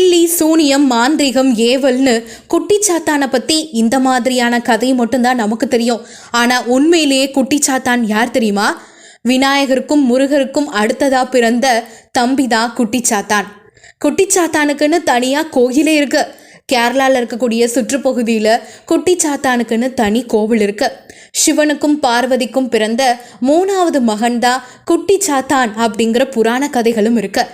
பில்லி சூனியம் மாந்திரிகம் ஏவல்னு குட்டிச்சாத்தானை பற்றி இந்த மாதிரியான கதை மட்டும்தான் நமக்கு தெரியும். ஆனால் உண்மையிலேயே குட்டிச்சாத்தான் யார் தெரியுமா? விநாயகருக்கும் முருகருக்கும் அடுத்ததா பிறந்த தம்பிதான் குட்டிச்சாத்தான். குட்டிச்சாத்தானுக்குன்னு தனியாக கோயிலே இருக்கு. கேரளாவில் இருக்கக்கூடிய சுற்றுப்பகுதியில் குட்டி சாத்தானுக்குன்னு தனி கோவில் இருக்கு. சிவனுக்கும் பார்வதிக்கும் பிறந்த மூணாவது மகன்தான் குட்டி சாத்தான் அப்படிங்கிற புராண கதைகளும் இருக்கு.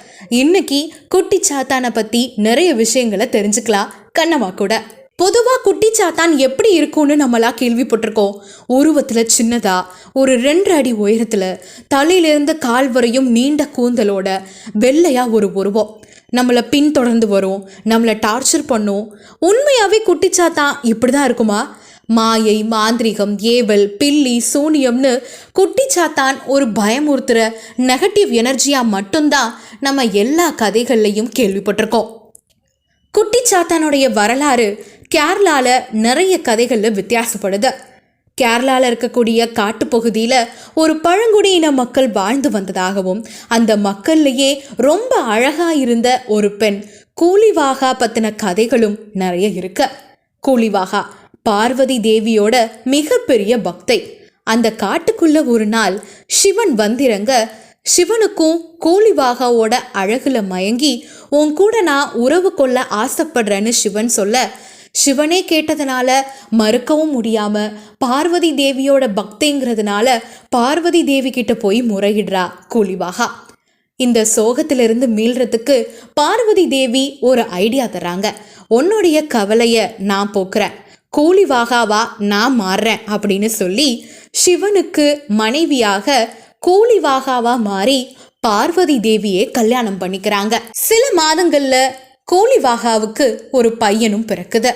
இன்னைக்கு குட்டி சாத்தானை பற்றி நிறைய விஷயங்களை தெரிஞ்சுக்கலாம். கண்ணவா கூட. பொதுவாக குட்டி சாத்தான் எப்படி இருக்கும்னு நம்மளா கேள்விப்பட்டிருக்கோம். உருவத்தில் சின்னதாக ஒரு ரெண்டு அடி உயரத்தில் தலையிலிருந்து கால் வரையும் நீண்ட கூந்தலோட வெள்ளையாக ஒரு உருவம். நம்மளை பின்தொடர்ந்து வரும் நம்மளை டார்ச்சர் பண்ணும். உண்மையாகவே குட்டிச்சாத்தான் இப்படி தான் இருக்குமா? மாயை மாந்திரிகம் ஏவல் பில்லி சூனியம்னு குட்டிச்சாத்தான் ஒரு பயமுறுத்துகிற நெகட்டிவ் எனர்ஜியாக மட்டும்தான் நம்ம எல்லா கதைகள்லையும் கேள்விப்பட்டிருக்கோம். குட்டிச்சாத்தானுடைய வரலாறு கேரளாவில் நிறைய கதைகளில் வித்தியாசப்படுது. கேரளாவில் இருக்கக்கூடிய காட்டுப்பகுதியில் ஒரு பழங்குடியின மக்கள் வாழ்ந்து வந்ததாகவும் அந்த மக்கள்லேயே ரொம்ப அழகாக இருந்த ஒரு பெண் கூலிவாகா பற்றின கதைகளும் நிறைய இருக்கு. கூலிவாகா பார்வதி தேவியோட மிகப்பெரிய பக்தை. அந்த காட்டுக்குள்ள ஒரு நாள் சிவன் வந்திறங்க சிவனுக்கும் கூலிவாகாவோட அழகுல மயங்கி உன் கூட நான் உறவு கொள்ள ஆசைப்படுறேன்னு சிவன் சொல்ல சிவனே கேட்டதுனால மறுக்கவும் முடியாம பார்வதி தேவியோட பக்திங்கிறதுனால பார்வதி தேவி கிட்ட போய் முறையிடுறா கூலிவாகா. இந்த சோகத்திலிருந்து மீள்றதுக்கு பார்வதி தேவி ஒரு ஐடியா தராங்க உன்னுடைய கவலைய நான் போக்குறேன். கூலிவாகாவா நான் மாறுறேன் அப்படின்னு சொல்லி சிவனுக்கு மனைவியாக கூலிவாகாவா மாறி பார்வதி தேவியே கல்யாணம் பண்ணிக்கிறாங்க. சில மாதங்கள்ல கூலிவாகாவுக்கு ஒரு பையனும் பிறக்குது.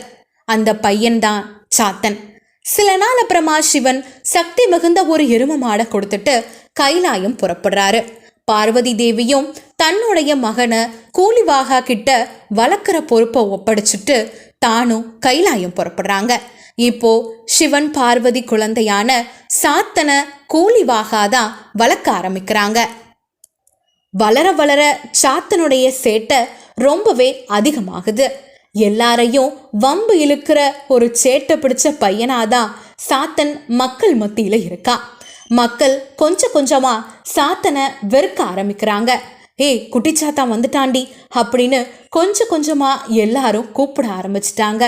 அந்த பையன்தான் சாத்தன். சில நாள் அப்புறமா சிவன் சக்தி மிகுந்த ஒரு எரும மாடை கொடுத்துட்டு கைலாயம் புறப்படுறாரு. பார்வதி தேவியும் தன்னுடைய மகனை கூலிவாகா கிட்ட வளர்க்குற பொறுப்பை ஒப்படைச்சிட்டு தானும் கைலாயம் புறப்படுறாங்க. இப்போ சிவன் பார்வதி குழந்தையான சாத்தனை கூலிவாகா தான் வளர்க்க ஆரம்பிக்கிறாங்க. வளர வளர சாத்தனுடைய சேட்டை ரொம்பவே அதிகமாகுது. எல்லாரையும் வம்பு இழுக்கிற ஒரு சேட்டை பிடிச்ச பையனாதான் சாத்தன் மக்கள் மத்தியில இருக்கான் மக்கள் கொஞ்சம் கொஞ்சமா சாத்தனை வெறுக்க ஆரம்பிக்கிறாங்க. ஏய் குட்டிச்சாத்தான் வந்துட்டாண்டி அப்படின்னு கொஞ்சம் கொஞ்சமா எல்லாரும் கூப்பிட ஆரம்பிச்சிட்டாங்க.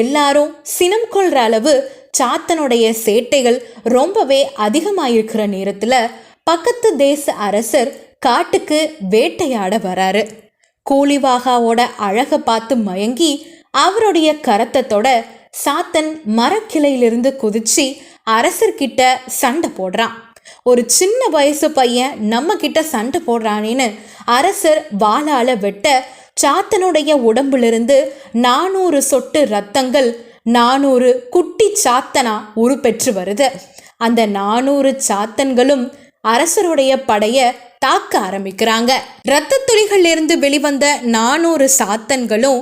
எல்லாரும் சினம் கொள்ற அளவு சாத்தனுடைய சேட்டைகள் ரொம்பவே அதிகமாயிருக்கிற நேரத்துல பக்கத்து தேச அரசர் காட்டுக்கு வேட்டையாட வராரு. கூலிவாகாவோட அழகை பார்த்து மயங்கி அவருடைய கரத்தத்தோட சாத்தன் மரக்கிளையிலிருந்து குதிச்சு அரசர்கிட்ட சண்டை போடுறான். ஒரு சின்ன வயசு பையன் நம்ம கிட்ட சண்டை போடுறானேன்னு அரசர் வாளால வெட்ட சாத்தனுடைய உடம்பிலிருந்து நானூறு சொட்டு ரத்தங்கள் நானூறு குட்டி சாத்தனா உருப்பெற்று வருது. அந்த நானூறு சாத்தன்களும் அரசருடைய படைய தாக்க ஆரம்பிக்கிறாங்க. இரத்த துளிகள் இருந்து வெளிவந்த நானூறு சாத்தன்களும்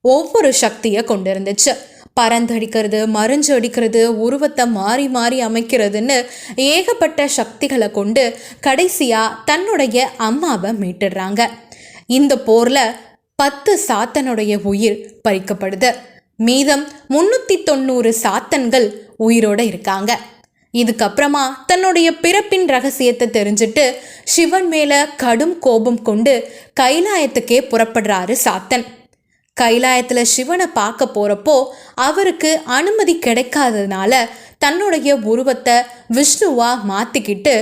ஒவ்வொரு சக்தியை கொண்டிருந்துச்சு. பறந்தடிக்கிறது மறைஞ்சு அடிக்கிறது உருவத்தை மாறி மாறி அமைக்கிறதுன்னு ஏகப்பட்ட சக்திகளை கொண்டு கடைசியாக தன்னுடைய அம்மாவை மீட்டுடுறாங்க. இந்த போரில் பத்து சாத்தனுடைய உயிர் பறிக்கப்படுது. மீதம் முன்னூற்றி தொண்ணூறு சாத்தன்கள் உயிரோடு இருக்காங்க. இதுக்கப்புறமா தன்னுடைய பிறப்பின் ரகசியத்தை தெரிஞ்சுட்டு சிவன் மேல கடும் கோபம் கொண்டு கைலாயத்துக்கே புறப்படுறாரு சாத்தன். கைலாயத்தில் சிவனை பார்க்க போகிறப்போ அவருக்கு அனுமதி கிடைக்காததுனால தன்னுடைய உருவத்தை விஷ்ணுவாக மாற்றிக்கிட்டு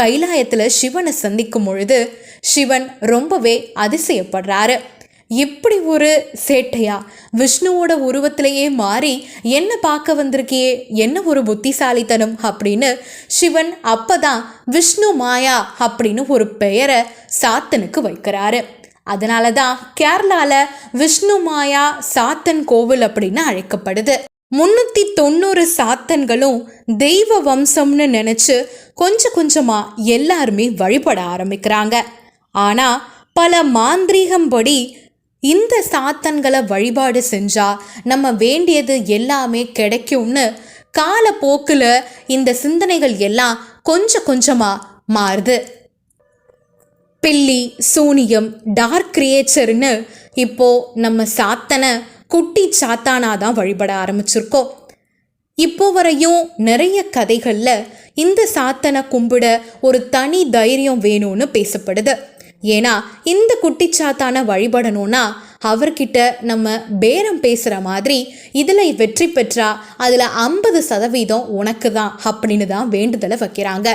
கைலாயத்தில் சிவனை சந்திக்கும் பொழுது சிவன் ரொம்பவே அதிசயப்படுறாரு. இப்படி ஒரு சேட்டையா? விஷ்ணுவோட உருவத்திலேயே மாறி என்ன பார்க்க வந்திருக்கியே? என்ன ஒரு புத்திசாலித்தனம்? அப்படின்னு சிவன் அப்பதான் விஷ்ணு மாயா அப்படின்னு ஒரு பெயரை சாத்தனுக்கு வைக்கிறாரு. அதனால தான் கேரளால விஷ்ணு மாயா சாத்தன் கோவில் அப்படின்னு அழைக்கப்படுது. முன்னூத்தி தொண்ணூறு சாத்தன்களும் தெய்வ வம்சம்னு நினைச்சு கொஞ்சம் கொஞ்சமா எல்லாருமே வழிபட ஆரம்பிக்கிறாங்க. ஆனா பல மாந்திரீகம்படி இந்த சாத்தன்களை வழிபாடு செஞ்சா நம்ம வேண்டியது எல்லாமே கிடைக்கும்னு காலப்போக்கில் இந்த சிந்தனைகள் எல்லாம் கொஞ்சம் கொஞ்சமாக மாறுது. பில்லி சூனியம் டார்க் கிரியேச்சர்னு இப்போ நம்ம சாத்தனை குட்டி சாத்தானாக தான் வழிபட ஆரம்பிச்சிருக்கோம். இப்போ வரையும் நிறைய கதைகளில் இந்த சாத்தனை கும்பிட ஒரு தனி தைரியம் வேணும்னு பேசப்படுது. ஏன்னா இந்த குட்டிச்சாத்தான வழிபடணும்னா அவர்கிட்ட நம்ம பேரம் பேசுகிற மாதிரி இதில் வெற்றி பெற்றா அதில் ஐம்பது சதவீதம் உனக்கு தான் அப்படின்னு தான் வேண்டுதலை வைக்கிறாங்க.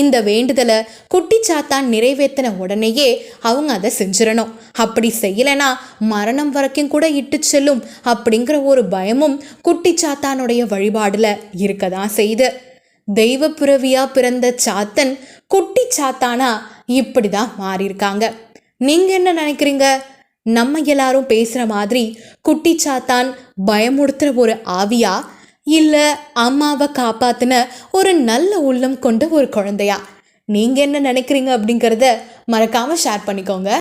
இந்த வேண்டுதலை குட்டிச்சாத்தான் நிறைவேற்றின உடனேயே அவங்க அதை செஞ்சிடணும். அப்படி செய்யலைன்னா மரணம் வரைக்கும் கூட இட்டு செல்லும் அப்படிங்கிற ஒரு பயமும் குட்டிச்சாத்தானுடைய வழிபாடில் இருக்க தான் செய்யுது. தெய்வ பிறவியாக பிறந்த சாத்தன் குட்டி சாத்தானா இப்படி தான் மாறியிருக்காங்க. நீங்க என்ன நினைக்கிறீங்க? நம்ம எல்லாரும் பேசுகிற மாதிரி குட்டி சாத்தான் பயமுடுத்துகிற ஒரு ஆவியா? இல்லை அம்மாவை காப்பாத்தின ஒரு நல்ல உள்ளம் கொண்ட ஒரு குழந்தையா? நீங்கள் என்ன நினைக்கிறீங்க அப்படிங்கிறத மறக்காமல் ஷேர் பண்ணிக்கோங்க.